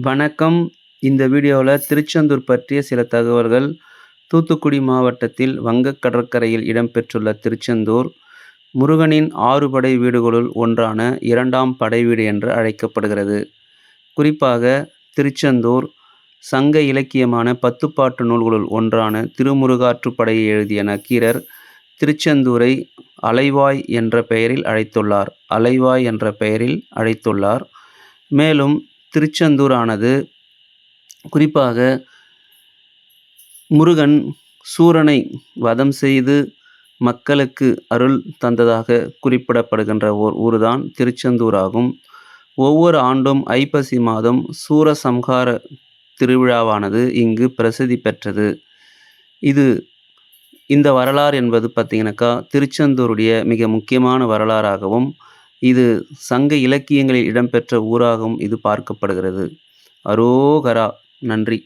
வணக்கம். இந்த வீடியோவில் திருச்செந்தூர் பற்றிய சில தகவல்கள். தூத்துக்குடி மாவட்டத்தில் வங்கக் கடற்கரையில் இடம்பெற்றுள்ள திருச்செந்தூர் முருகனின் ஆறு படை வீடுகளுள் ஒன்றான இரண்டாம் படை வீடு என்று அழைக்கப்படுகிறது. குறிப்பாக திருச்செந்தூர் சங்க இலக்கியமான பத்துப்பாட்டு நூல்களுள் ஒன்றான திருமுருகாற்றுப்படையை எழுதிய நக்கீரர் திருச்செந்தூரை அலைவாய் என்ற பெயரில் அழைத்துள்ளார். அலைவாய் என்ற பெயரில் அழைத்துள்ளார். மேலும் திருச்செந்தூர் ஆனது குறிப்பாக முருகன் சூரனை வதம் செய்து மக்களுக்கு அருள் தந்ததாக குறிப்பிடப்படுகின்ற ஓர் ஊர்தான் திருச்செந்தூர் ஆகும் ஒவ்வொரு ஆண்டும் ஐப்பசி மாதம் சூரசம்ஹார திருவிழாவானது இங்கு பிரசித்தி பெற்றது. இது இந்த வரலாறு என்பது பார்த்திங்கனாக்கா திருச்செந்தூருடைய மிக முக்கியமான வரலாறாகவும் இது சங்க இலக்கியங்களில் இடம்பெற்ற ஊராகவும் இது பார்க்கப்படுகிறது. அரோகரா நன்றி.